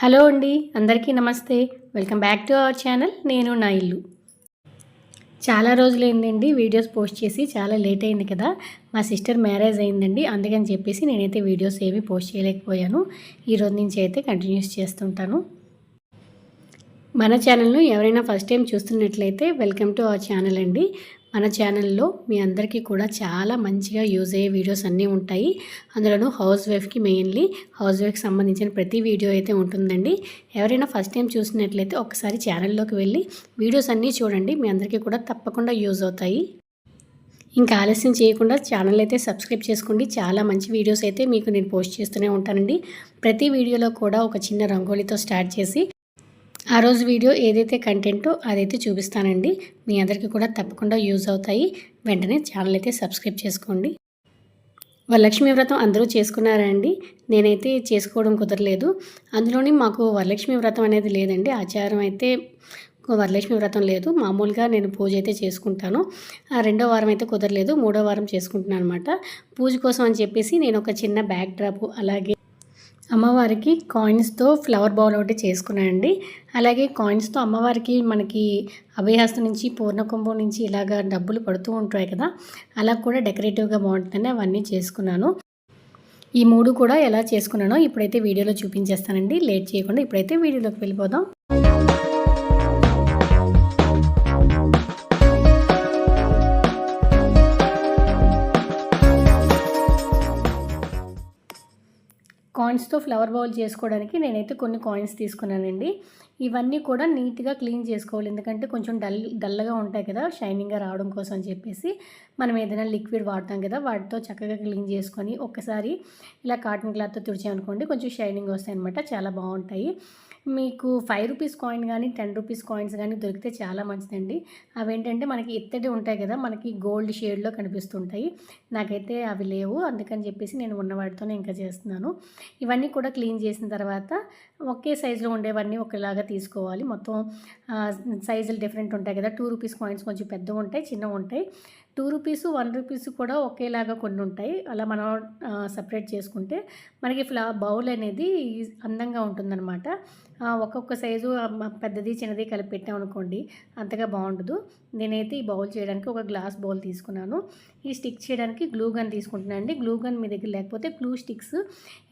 Hello అండి అందరికీ నమస్తే. Welcome back to our channel నేను నా ఇల్లు. చాలా రోజులు ఏంటండి వీడియోస్ పోస్ట్ చేసి చాలా లేట్ అయింది కదా. మా సిస్టర్ మ్యారేజ్ అయిందండి అందుకని చెప్పేసి నేనైతే వీడియోస్ ఏమీ పోస్ట్ చేయలేకపోయాను. ఈ రోజు నుంచి అయితే కంటిన్యూస్ చేస్తుంటాను. మన ఛానల్ను ఎవరైనా ఫస్ట్ టైం చూస్తున్నట్లయితే వెల్కమ్ టు అవర్ ఛానల్ అండి. మన ఛానల్లో మీ అందరికీ కూడా చాలా మంచిగా యూజ్ అయ్యే వీడియోస్ అన్నీ ఉంటాయి. అందులోనూ హౌస్ వైఫ్కి మెయిన్లీ హౌస్ వైఫ్కి సంబంధించిన ప్రతి వీడియో అయితే ఉంటుందండి. ఎవరైనా ఫస్ట్ టైం చూసినట్లయితే ఒకసారి ఛానల్లోకి వెళ్ళి వీడియోస్ అన్నీ చూడండి. మీ అందరికీ కూడా తప్పకుండా యూజ్ అవుతాయి. ఇంకా ఆలస్యం చేయకుండా ఛానల్ అయితే సబ్స్క్రైబ్ చేసుకోండి. చాలా మంచి వీడియోస్ అయితే మీకు నేను పోస్ట్ చేస్తూనే ఉంటానండి. ప్రతి వీడియోలో కూడా ఒక చిన్న రంగోలీతో స్టార్ట్ చేసి ఆ రోజు వీడియో ఏదైతే కంటెంటో అదైతే చూపిస్తానండి. మీ అందరికీ కూడా తప్పకుండా యూజ్ అవుతాయి. వెంటనే ఛానల్ అయితే సబ్స్క్రైబ్ చేసుకోండి. వరలక్ష్మి వ్రతం అందరూ చేసుకున్నారా అండి? నేనైతే చేసుకోవడం కుదరలేదు. అందులోని మాకు వరలక్ష్మి వ్రతం అనేది లేదండి. ఆచారం అయితే వరలక్ష్మి వ్రతం లేదు. మామూలుగా నేను పూజ అయితే చేసుకుంటాను. ఆ రెండో వారం అయితే కుదరలేదు. మూడో వారం చేసుకుంటున్నాను అనమాట పూజ కోసం అని చెప్పేసి నేను ఒక చిన్న బ్యాక్ డ్రాప్ అలాగే అమ్మవారికి కాయిన్స్తో ఫ్లవర్ బౌల్ ఒకటి చేసుకున్నానండి. అలాగే కాయిన్స్తో అమ్మవారికి మనకి అభయహస్తం నుంచి పూర్ణకుంభం నుంచి ఇలాగ డబ్బులు పడుతూ ఉంటాయి కదా. అలా కూడా డెకరేటివ్గా బాగుంటుందని అవన్నీ చేసుకున్నాను. ఈ మూడు కూడా ఎలా చేసుకున్నానో ఇప్పుడైతే వీడియోలో చూపించేస్తానండి. లేట్ చేయకుండా ఇప్పుడైతే వీడియోలోకి వెళ్ళిపోదాం. కాయిన్స్తో ఫ్లవర్ బౌల్ చేసుకోవడానికి నేనైతే కొన్ని కాయిన్స్ తీసుకున్నానండి. ఇవన్నీ కూడా నీట్గా క్లీన్ చేసుకోవాలి. ఎందుకంటే కొంచెం డల్ డల్గా ఉంటాయి కదా షైనింగ్గా రావడం కోసం అని చెప్పేసి మనం ఏదైనా లిక్విడ్ వాడతాం కదా వాటితో చక్కగా క్లీన్ చేసుకొని ఒక్కసారి ఇలా కాటన్ క్లాత్తో తుడిచామనుకోండి కొంచెం షైనింగ్ వస్తాయి అనమాట చాలా బాగుంటాయి. మీకు ఫైవ్ రూపీస్ కాయిన్ కానీ టెన్ రూపీస్ కాయిన్స్ కానీ దొరికితే చాలా మంచిదండి. అవి ఏంటంటే మనకి ఇత్తడి ఉంటాయి కదా మనకి గోల్డ్ షేడ్లో కనిపిస్తుంటాయి. నాకైతే అవి లేవు అందుకని చెప్పేసి నేను ఉన్నవాటితోనే ఇంకా చేస్తున్నాను. ఇవన్నీ కూడా క్లీన్ చేసిన తర్వాత ఒకే సైజులో ఉండేవన్నీ ఒకలాగా తీసుకోవాలి. మొత్తం సైజులు డిఫరెంట్ ఉంటాయి కదా టూ రూపీస్ కాయిన్స్ కొంచెం పెద్దగా ఉంటాయి చిన్నగా ఉంటాయి టూ రూపీస్ వన్ రూపీస్ కూడా ఒకేలాగా కొన్ని ఉంటాయి అలా మనం సపరేట్ చేసుకుంటే మనకి ఫ్లా బౌల్ అనేది అందంగా ఉంటుందన్నమాట. ఒక్కొక్క సైజు పెద్దది చిన్నది కలిపి పెట్టామనుకోండి అంతగా బాగుండదు. నేనైతే ఈ బౌల్ చేయడానికి ఒక గ్లాస్ బౌల్ తీసుకున్నాను. ఈ స్టిక్ చేయడానికి గ్లూ గన్ తీసుకుంటున్నాను అండి. గ్లూ గన్ మీ దగ్గర లేకపోతే గ్లూ స్టిక్స్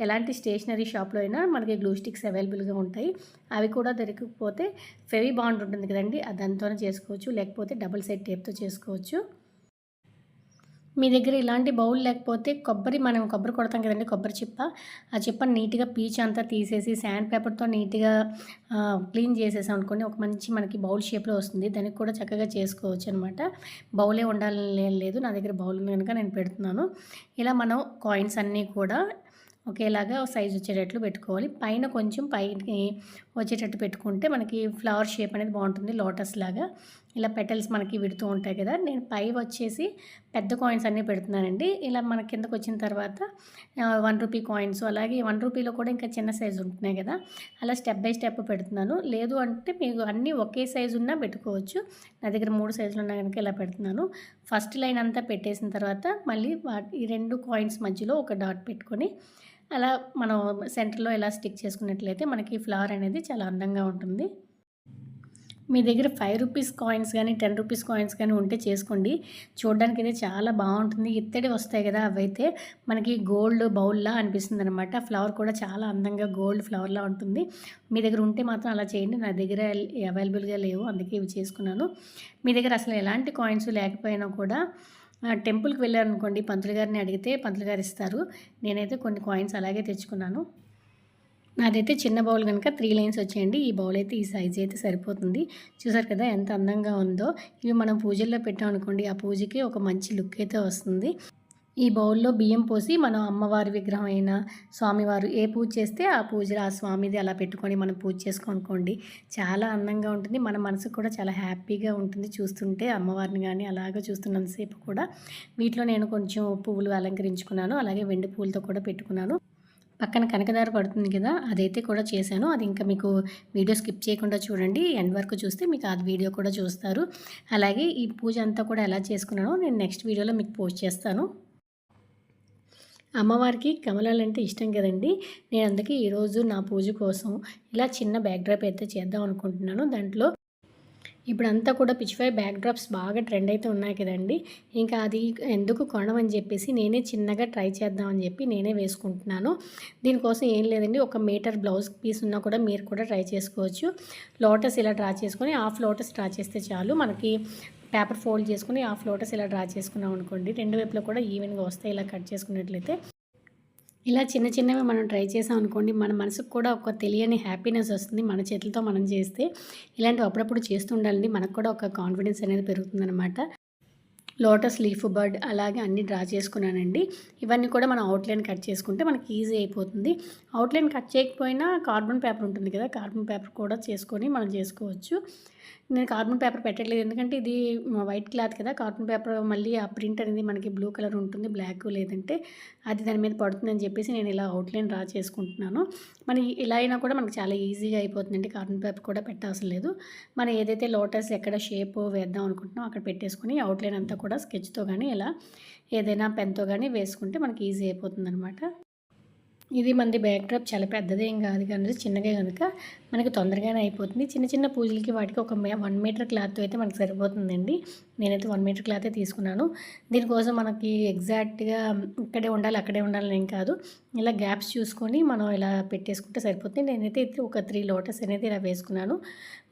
ఎలాంటి స్టేషనరీ షాప్లో అయినా మనకి గ్లూ స్టిక్స్ అవైలబుల్గా ఉంటాయి. అవి కూడా దొరికకపోతే ఫెవీ బాండ్ ఉంటుంది కదండి దాంతోనే చేసుకోవచ్చు. లేకపోతే డబుల్ సైడ్ టేప్తో చేసుకోవచ్చు. మీ దగ్గర ఇలాంటి బౌల్ లేకపోతే కొబ్బరి మనం కొబ్బరి కొడతాం కదండి కొబ్బరి చిప్ప. ఆ చిప్పని నీట్గా పీచ్ అంతా తీసేసి శాండ్ పేపర్తో నీట్గా క్లీన్ చేసేసాం అనుకోండి ఒక మంచి మనకి బౌల్ షేప్లో వస్తుంది. దానికి కూడా చక్కగా చేసుకోవచ్చు అనమాట బౌలే ఉండాలని లేదు నా దగ్గర బౌల్ కనుక నేను పెడుతున్నాను. ఇలా మనం కాయిన్స్ అన్నీ కూడా ఒకేలాగా సైజ్ వచ్చేటట్లు పెట్టుకోవాలి. పైన కొంచెం పైకి వచ్చేటట్టు పెట్టుకుంటే మనకి ఫ్లవర్ షేప్ అనేది బాగుంటుంది లోటస్ లాగా. ఇలా పెటల్స్ మనకి విడుతూ ఉంటాయి కదా. నేను పై వచ్చేసి పెద్ద కాయిన్స్ అన్నీ పెడుతున్నానండి. ఇలా మన కిందకు వచ్చిన తర్వాత వన్ రూపీ కాయిన్స్ అలాగే వన్ రూపీలో కూడా ఇంకా చిన్న సైజు ఉంటున్నాయి కదా. అలా స్టెప్ బై స్టెప్ పెడుతున్నాను. లేదు అంటే మీకు అన్నీ ఒకే సైజు ఉన్నా పెట్టుకోవచ్చు. నా దగ్గర మూడు సైజులు ఉన్నా కనుక ఇలా పెడుతున్నాను. ఫస్ట్ లైన్ అంతా పెట్టేసిన తర్వాత మళ్ళీ ఈ రెండు కాయిన్స్ మధ్యలో ఒక డాట్ పెట్టుకొని అలా మనం సెంటర్లో ఎలా స్టిక్ చేసుకున్నట్లయితే మనకి ఫ్లవర్ అనేది చాలా అందంగా ఉంటుంది. మీ దగ్గర ఫైవ్ రూపీస్ కాయిన్స్ కానీ టెన్ రూపీస్ కాయిన్స్ కానీ ఉంటే చేసుకోండి. చూడడానికి అయితే చాలా బాగుంటుంది. ఇత్తడి వస్తాయి కదా అవైతే మనకి గోల్డ్ బౌల్లా అనిపిస్తుంది అనమాట ఫ్లవర్ కూడా చాలా అందంగా గోల్డ్ ఫ్లవర్లా ఉంటుంది. మీ దగ్గర ఉంటే మాత్రం అలా చేయండి. నా దగ్గర అవైలబుల్గా లేవు. అందుకే ఇవి చేసుకున్నాను. మీ దగ్గర అసలు ఎలాంటి కాయిన్స్ లేకపోయినా కూడా టెంపుల్కి వెళ్ళారనుకోండి పంతులు గారిని అడిగితే పంతులు గారు ఇస్తారు. నేనైతే కొన్ని కాయిన్స్ అలాగే తెచ్చుకున్నాను. నాదైతే చిన్న బౌల్ కనుక త్రీ లైన్స్ వచ్చేయండి. ఈ బౌల్ అయితే ఈ సైజ్ అయితే సరిపోతుంది. చూసారు కదా ఎంత అందంగా ఉందో. ఇవి మనం పూజల్లో పెట్టామనుకోండి ఆ పూజకి ఒక మంచి లుక్ అయితే వస్తుంది. ఈ బౌల్లో బియ్యం పోసి మనం అమ్మవారి విగ్రహం అయినా స్వామివారు ఏ పూజ చేస్తే ఆ పూజ ఆ స్వామిది అలా పెట్టుకొని మనం పూజ చేసుకోనుకోండి చాలా అందంగా ఉంటుంది. మన మనసు కూడా చాలా హ్యాపీగా ఉంటుంది చూస్తుంటే. అమ్మవారిని కానీ అలాగా చూస్తున్నంతసేపు కూడా వీటిలో నేను కొంచెం పువ్వులు అలంకరించుకున్నాను. అలాగే వెండి పువ్వులతో కూడా పెట్టుకున్నాను. పక్కన కనకదార పడుతుంది కదా అదైతే కూడా చేశాను. అది ఇంకా మీకు వీడియో స్కిప్ చేయకుండా చూడండి. ఎండ్ వరకు చూస్తే మీకు ఆ వీడియో కూడా చూస్తారు. అలాగే ఈ పూజ అంతా కూడా ఎలా చేసుకున్నానో నేను నెక్స్ట్ వీడియోలో మీకు పోస్ట్ చేస్తాను. అమ్మవారికి కమలాలంటే ఇష్టం కదండి. నేను అందుకే ఈరోజు నా పూజ కోసం ఇలా చిన్న బ్యాక్ డ్రాప్ అయితే చేద్దాం అనుకుంటున్నాను. దాంట్లో ఇప్పుడు అంతా కూడా పిచ్చిఫై బ్యాక్ డ్రాప్స్ బాగా ట్రెండ్ అయితే ఉన్నాయి కదండి. ఇంకా అది ఎందుకు కొనమని చెప్పేసి నేనే చిన్నగా ట్రై చేద్దామని చెప్పి నేనే వేసుకుంటున్నాను. దీనికోసం ఏం లేదండి. ఒక మీటర్ బ్లౌజ్ పీస్ ఉన్నా కూడా మీరు కూడా ట్రై చేసుకోవచ్చు. లోటస్ ఇలా డ్రా చేసుకొని హాఫ్ లోటస్ డ్రా చేస్తే చాలు. మనకి పేపర్ ఫోల్డ్ చేసుకుని ఆ లోటస్ ఇలా డ్రా చేసుకున్నాం అనుకోండి. రెండు వైపులో కూడా ఈవెన్గా వస్తాయి. ఇలా కట్ చేసుకున్నట్లయితే ఇలా చిన్న చిన్నవి మనం ట్రై చేసాం అనుకోండి మన మనసుకు కూడా ఒక తెలియని హ్యాపీనెస్ వస్తుంది మన చేతులతో మనం చేస్తే. ఇలాంటివి అప్పుడప్పుడు చేస్తూ ఉండాలండి. మనకు కూడా ఒక కాన్ఫిడెన్స్ అనేది పెరుగుతుందన్నమాట. లోటస్ లీఫ్ బర్డ్ అలాగే అన్ని డ్రా చేసుకున్నానండి. ఇవన్నీ కూడా మనం అవుట్లైన్ కట్ చేసుకుంటే మనకి ఈజీ అయిపోతుంది. అవుట్లైన్ కట్ చేయకపోయినా కార్బన్ పేపర్ ఉంటుంది కదా కార్బన్ పేపర్ కూడా చేసుకొని మనం చేసుకోవచ్చు. నేను కార్బన్ పేపర్ పెట్టట్లేదు. ఎందుకంటే ఇది వైట్ క్లాత్ కదా. కార్బన్ పేపర్ మళ్ళీ ఆ ప్రింట్ అనేది మనకి బ్లూ కలర్ ఉంటుంది బ్లాక్ లేదంటే అది దాని మీద పడుతుందని చెప్పేసి నేను ఇలా అవుట్లైన్ డ్రా చేసుకుంటున్నాను. మన ఇలా అయినా కూడా మనకు చాలా ఈజీగా అయిపోతుందండి. కార్బన్ పేపర్ కూడా పెట్టాల్సిన లేదు. మనం ఏదైతే లోటస్ ఎక్కడ షేప్ వేద్దాం అనుకుంటున్నాం అక్కడ పెట్టేసుకొని అవుట్లైన్ అంతా కూడా స్కెచ్తో కానీ ఇలా ఏదైనా పెన్తో కానీ వేసుకుంటే మనకి ఈజీ అయిపోతుంది అనమాట ఇది మనది బ్యాక్ డ్రాప్ చాలా పెద్దదేం కాదు కానీ చిన్నగా కనుక మనకి తొందరగానే అయిపోతుంది. చిన్న చిన్న పూజలకి వాటికి ఒక వన్ మీటర్ క్లాత్ అయితే మనకి సరిపోతుందండి. నేనైతే వన్ మీటర్ క్లాతే తీసుకున్నాను. దీనికోసం మనకి ఎగ్జాక్ట్గా ఇక్కడే ఉండాలి అక్కడే ఉండాలని ఏం కాదు. ఇలా గ్యాప్స్ చూసుకొని మనం ఇలా పెట్టేసుకుంటే సరిపోతుంది. నేనైతే ఒక త్రీ లోటస్ అనేది ఇలా వేసుకున్నాను.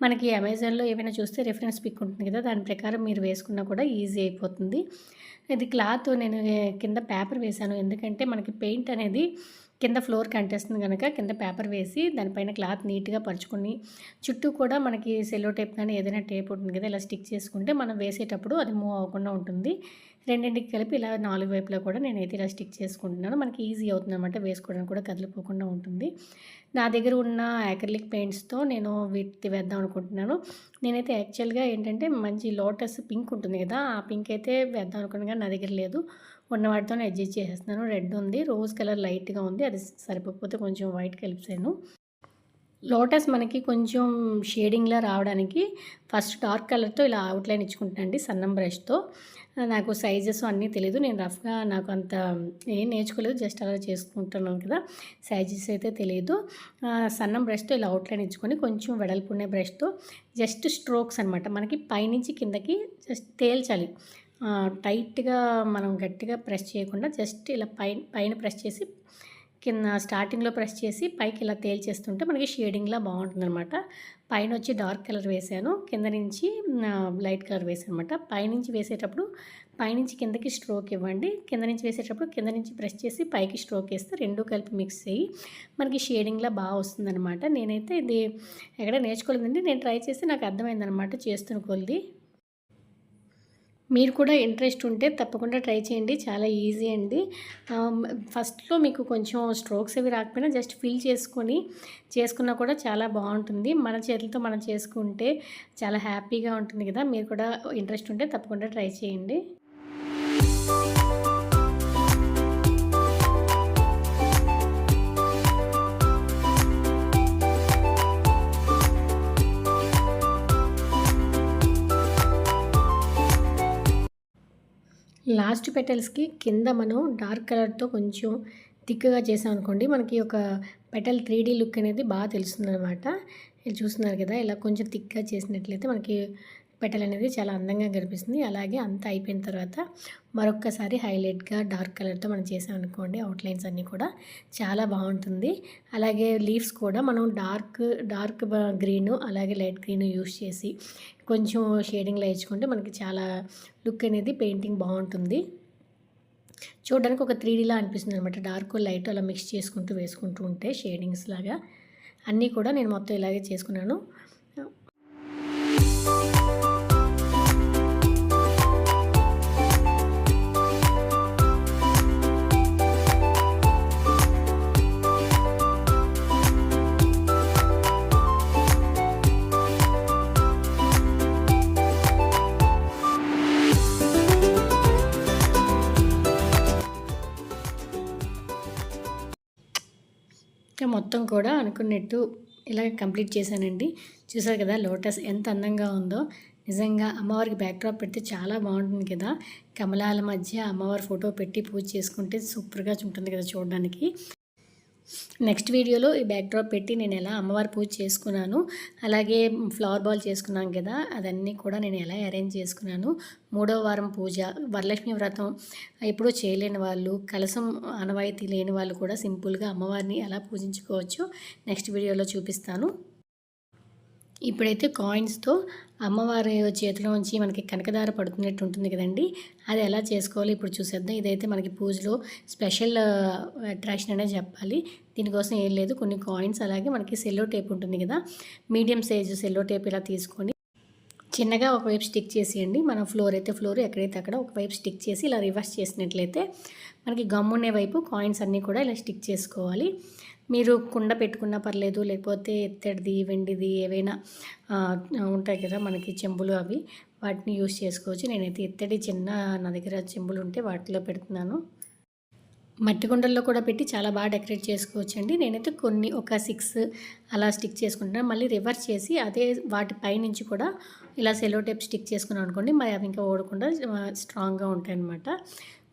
మనకి అమెజాన్లో ఏమైనా చూస్తే రిఫరెన్స్ పిక్ ఉంటుంది కదా దాని ప్రకారం మీరు వేసుకున్నా కూడా ఈజీ అయిపోతుంది. ఇది క్లాత్ నేను కింద పేపర్ వేశాను. ఎందుకంటే మనకి పెయింట్ అనేది కింద ఫ్లోర్ కంటేస్తుంది కనుక కింద పేపర్ వేసి దానిపైన క్లాత్ నీట్గా పరుచుకొని చుట్టూ కూడా మనకి సెల్లో టేప్ కానీ ఏదైనా టేప్ ఉంటుంది కదా ఇలా స్టిక్ చేసుకుంటే మనం వేసేటప్పుడు అది మూవ్ అవ్వకుండా ఉంటుంది. రెండింటికి కలిపి ఇలా నాలుగు వైపులా కూడా నేనైతే ఇలా స్టిక్ చేసుకుంటున్నాను. మనకి ఈజీ అవుతుంది అనమాట వేసుకోవడానికి కూడా కదిలిపోకుండా ఉంటుంది. నా దగ్గర ఉన్న యాక్రిలిక్ పెయింట్స్తో నేను వీటి వేద్దాం అనుకుంటున్నాను. నేనైతే యాక్చువల్గా ఏంటంటే మంచి లోటస్ పింక్ ఉంటుంది కదా ఆ పింక్ అయితే వేద్దాం అనుకున్నాను కానీ నా దగ్గర లేదు. ఉన్న వాటితోనే అడ్జస్ట్ చేసేస్తున్నాను. రెడ్ ఉంది రోజ్ కలర్ లైట్గా ఉంది. అది సరిపోకపోతే కొంచెం వైట్ కలిపాను లోటస్ మనకి కొంచెం షేడింగ్లా రావడానికి ఫస్ట్ డార్క్ కలర్తో ఇలా అవుట్లైన్ ఇచ్చుకుంటానండి సన్నం బ్రష్తో నాకు సైజెస్ అన్నీ తెలియదు నేను రఫ్గా నాకు అంత ఏం నేర్చుకోలేదు జస్ట్ అలా చేసుకుంటున్నాను కదా. సైజెస్ అయితే తెలియదు సన్నం బ్రష్తో ఇలా అవుట్లైన్ ఇచ్చుకొని కొంచెం వెడల్పునే బ్రష్తో జస్ట్ స్ట్రోక్స్ అనమాట మనకి పైనుంచి కిందకి జస్ట్ తేల్చాలి. టైట్గా మనం గట్టిగా ప్రెస్ చేయకుండా జస్ట్ ఇలా పైన పైన ప్రెస్ చేసి కింద స్టార్టింగ్లో ప్రెస్ చేసి పైకి ఇలా తేల్చేస్తుంటే మనకి షేడింగ్లా బాగుంటుందన్నమాట. పైన వచ్చి డార్క్ కలర్ వేసాను కింద నుంచి లైట్ కలర్ వేసాను అనమాట పైనుంచి వేసేటప్పుడు పైనుంచి కిందకి స్ట్రోక్ ఇవ్వండి. కింద నుంచి వేసేటప్పుడు కింద నుంచి ప్రెస్ చేసి పైకి స్ట్రోక్ వేస్తే రెండు కలిపి మిక్స్ అయ్యి మనకి షేడింగ్లా బాగా వస్తుందన్నమాట. నేనైతే ఇది ఎక్కడ నేర్చుకోలేదండి. నేను ట్రై చేసి నాకు అర్థమైందనమాట చేస్తున్న కొలిది. మీరు కూడా ఇంట్రెస్ట్ ఉంటే తప్పకుండా ట్రై చేయండి. చాలా ఈజీ అండి. ఫస్ట్లో మీకు కొంచెం స్ట్రోక్స్ అవి రాకపోయినా జస్ట్ ఫిల్ చేసుకొని చేసుకున్నా కూడా చాలా బాగుంటుంది. మన చేతులతో మనం చేసుకుంటే చాలా హ్యాపీగా ఉంటుంది కదా. మీరు కూడా ఇంట్రెస్ట్ ఉంటే తప్పకుండా ట్రై చేయండి. లాస్ట్ పెటల్స్కి కింద మనం డార్క్ కలర్తో కొంచెం థిక్గా చేసాం అనుకోండి మనకి ఒక పెటల్ త్రీ లుక్ అనేది బాగా తెలుస్తుంది అనమాట చూస్తున్నారు కదా ఇలా కొంచెం థిక్గా చేసినట్లయితే మనకి పెటల్ అనేది చాలా అందంగా కనిపిస్తుంది. అలాగే అంతా అయిపోయిన తర్వాత మరొక్కసారి హైలైట్గా డార్క్ కలర్తో మనం చేసాం అనుకోండి అవుట్లైన్స్ అన్నీ కూడా చాలా బాగుంటుంది. అలాగే లీవ్స్ కూడా మనం డార్క్ డార్క్ గ్రీన్ అలాగే లైట్ గ్రీన్ యూస్ చేసి కొంచెం షేడింగ్లో వేయించుకుంటే మనకి చాలా లుక్ అనేది పెయింటింగ్ బాగుంటుంది. చూడడానికి ఒక త్రీ డీలా అనిపిస్తుంది అనమాట డార్క్ లైట్ అలా మిక్స్ చేసుకుంటూ వేసుకుంటూ ఉంటే షేడింగ్స్ లాగా. అన్నీ కూడా నేను మొత్తం ఇలాగే చేసుకున్నాను. మొత్తం కూడా అనుకున్నట్టు ఇలా కంప్లీట్ చేశానండి. చూసారు కదా లోటస్ ఎంత అందంగా ఉందో. నిజంగా అమ్మవారికి బ్యాక్డ్రాప్ పెడితే చాలా బాగుంటుంది కదా. కమలాల మధ్య అమ్మవారి ఫోటో పెట్టి పూజ చేసుకుంటే సూపర్గా ఉంటుంది కదా చూడడానికి. నెక్స్ట్ వీడియోలో ఈ బ్యాక్డ్రాప్ పెట్టి నేను ఎలా అమ్మవారి పూజ చేసుకున్నాను అలాగే ఫ్లవర్ బాల్ చేసుకున్నాం కదా అదన్నీ కూడా నేను ఎలా అరేంజ్ చేసుకున్నాను. మూడవ వారం పూజ వరలక్ష్మి వ్రతం ఎప్పుడూ చేయలేని వాళ్ళు కలసం ఆనవాయితీ లేని వాళ్ళు కూడా సింపుల్గా అమ్మవారిని ఎలా పూజించుకోవచ్చు నెక్స్ట్ వీడియోలో చూపిస్తాను. ఇప్పుడైతే కాయిన్స్తో అమ్మవారి చేతిలో ఉంచి మనకి కనకదార పడుతున్నట్టు ఉంటుంది కదండి. అది ఎలా చేసుకోవాలి? ఇప్పుడు చూసేద్దాం. ఇదైతే మనకి పూజలో స్పెషల్ అట్రాక్షన్ అనే చెప్పాలి. దీనికోసం ఏం లేదు. కొన్ని కాయిన్స్ అలాగే మనకి సెల్లో టేప్ ఉంటుంది కదా. మీడియం సైజు సెల్లో టేప్ ఇలా తీసుకొని చిన్నగా ఒకవైపు స్టిక్ చేసేయండి. మనం ఫ్లోర్ అయితే ఫ్లోర్ ఎక్కడైతే అక్కడ ఒకవైపు స్టిక్ చేసి ఇలా రివర్స్ చేసినట్లయితే మనకి గమ్మునే వైపు కాయిన్స్ అన్నీ కూడా ఇలా స్టిక్ చేసుకోవాలి. మీరు కుండ పెట్టుకున్నా పర్లేదు లేకపోతే ఎత్తడిది వెండిది ఏవైనా ఉంటాయి కదా మనకి చెంబులు అవి. వాటిని యూస్ చేసుకోవచ్చు. నేనైతే ఎత్తడి చిన్న నా దగ్గర చెంబులు ఉంటే వాటిలో పెడుతున్నాను. మట్టి కుండల్లో కూడా పెట్టి చాలా బాగా డెకరేట్ చేసుకోవచ్చు అండి నేనైతే కొన్ని ఒక సిక్స్ అలా స్టిక్ చేసుకుంటున్నాను. మళ్ళీ రివర్స్ చేసి అదే వాటి పైనుంచి కూడా ఇలా సెలో టేప్ స్టిక్ చేసుకున్నాను అనుకోండి మరి అవి ఇంకా ఓడకుండా స్ట్రాంగ్గా ఉంటాయి అన్నమాట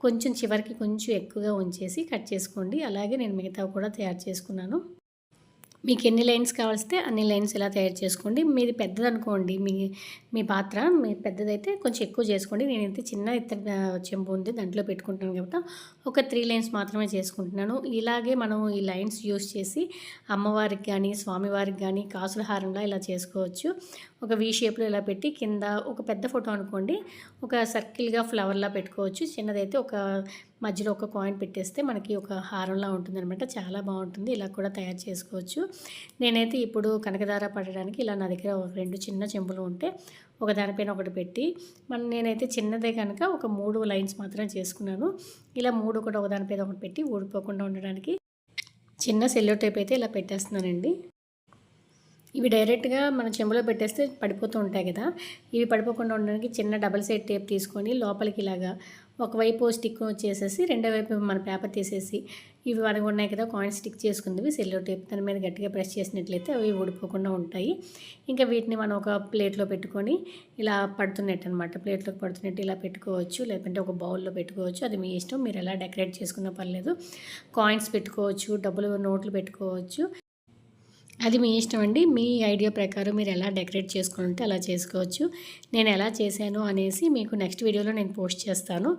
కొంచెం చివరికి కొంచెం ఎక్కువగా ఉంచేసి కట్ చేసుకోండి. అలాగే నేను మిగతావి కూడా తయారు చేసుకున్నాను. మీకు ఎన్ని లైన్స్ కావాల్స్తే అన్ని లైన్స్ ఇలా తయారు చేసుకోండి. మీది పెద్దదనుకోండి మీ మీ పాత్ర మీ పెద్దదైతే కొంచెం ఎక్కువ చేసుకోండి. నేనైతే చిన్న ఇతర చెంబు ఉంది దాంట్లో పెట్టుకుంటాను కాబట్టి ఒక త్రీ లైన్స్ మాత్రమే చేసుకుంటున్నాను. ఇలాగే మనం ఈ లైన్స్ యూస్ చేసి అమ్మవారికి కానీ స్వామివారికి కానీ కాసుల హారంలా ఇలా చేసుకోవచ్చు. ఒక వీ షేప్లో ఇలా పెట్టి కింద ఒక పెద్ద ఫోటో అనుకోండి ఒక సర్కిల్గా ఫ్లవర్లా పెట్టుకోవచ్చు. చిన్నదైతే ఒక మధ్యలో ఒక కాయిన్ పెట్టేస్తే మనకి ఒక హారంలా ఉంటుందన్నమాట. చాలా బాగుంటుంది. ఇలా కూడా తయారు చేసుకోవచ్చు. నేనైతే ఇప్పుడు కనకదార పడడానికి ఇలా నా దగ్గర ఒక రెండు చిన్న చెంబులు ఉంటే ఒక దానిపైన ఒకటి పెట్టి మన నేనైతే చిన్నదే కనుక ఒక మూడు లైన్స్ మాత్రం చేసుకున్నాను. ఇలా మూడు కూడా ఒక దానిపైన ఒకటి పెట్టి ఊడిపోకుండా ఉండడానికి చిన్న సెల్లో టైప్ అయితే ఇలా పెట్టేస్తున్నానండి. ఇవి డైరెక్ట్గా మన చెంబులో పెట్టేస్తే పడిపోతూ ఉంటాయి కదా. ఇవి పడిపోకుండా ఉండడానికి చిన్న డబల్ సైడ్ టేప్ తీసుకొని లోపలికి ఇలాగా ఒకవైపు స్టిక్ చేసేసి రెండో వైపు మన పేపర్ తీసేసి ఇవి మనకు ఉన్నాయి కదా కాయిన్ స్టిక్ చేసుకుంది సెల్లో టేప్ దాని మీద గట్టిగా ప్రెస్ చేసినట్లయితే అవి ఊడిపోకుండా ఉంటాయి. ఇంకా వీటిని మనం ఒక ప్లేట్లో పెట్టుకొని ఇలా పడుతున్నట్టు అనమాట ప్లేట్లోకి పడుతున్నట్టు ఇలా పెట్టుకోవచ్చు లేదంటే ఒక బౌల్లో పెట్టుకోవచ్చు. అది మీ ఇష్టం మీరు ఎలా డెకరేట్ చేసుకున్న పర్లేదు. కాయిన్స్ పెట్టుకోవచ్చు డబ్బులు నోట్లు పెట్టుకోవచ్చు. అది మీ ఇష్టం అండి. మీ ఐడియా ప్రకారం మీరు ఎలా డెకరేట్ చేసుకుంటే అలా చేసుకోవచ్చు. నేను ఎలా చేశాను అనేసి మీకు నెక్స్ట్ వీడియోలో నేను పోస్ట్ చేస్తాను.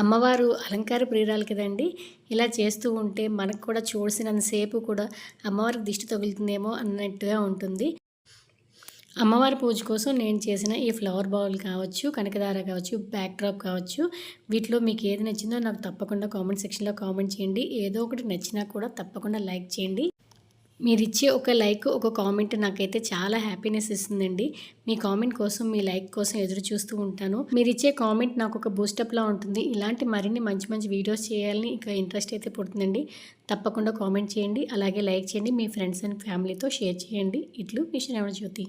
అమ్మవారు అలంకార ప్రియురాలు కదండి. ఇలా చేస్తూ ఉంటే మనకు కూడా చూసినంతసేపు కూడా అమ్మవారికి దిష్టి తగులుతుందేమో అన్నట్టుగా ఉంటుంది. అమ్మవారి పూజ కోసం నేను చేసిన ఈ ఫ్లవర్ బౌల్ కావచ్చు కనకదార కావచ్చు బ్యాక్ డ్రాప్ కావచ్చు వీటిలో మీకు ఏది నచ్చిందో నాకు తప్పకుండా కామెంట్ సెక్షన్లో కామెంట్ చేయండి. ఏదో ఒకటి నచ్చినా కూడా తప్పకుండా లైక్ చేయండి. మీరు ఇచ్చే ఒక లైక్ ఒక కామెంట్ నాకైతే చాలా హ్యాపీనెస్ ఇస్తుందండి. మీ కామెంట్ కోసం మీ లైక్ కోసం ఎదురు చూస్తూ ఉంటాను. మీరు ఇచ్చే కామెంట్ నాకు ఒక బూస్టప్లా ఉంటుంది. ఇలాంటి మరిన్ని మంచి మంచి వీడియోస్ చేయాలని ఇంకా ఇంట్రెస్ట్ అయితే పుడుతుందండి. తప్పకుండా కామెంట్ చేయండి. అలాగే లైక్ చేయండి. మీ ఫ్రెండ్స్ అండ్ ఫ్యామిలీతో షేర్ చేయండి. ఇట్లు మీ శ్రవణ జ్యోతి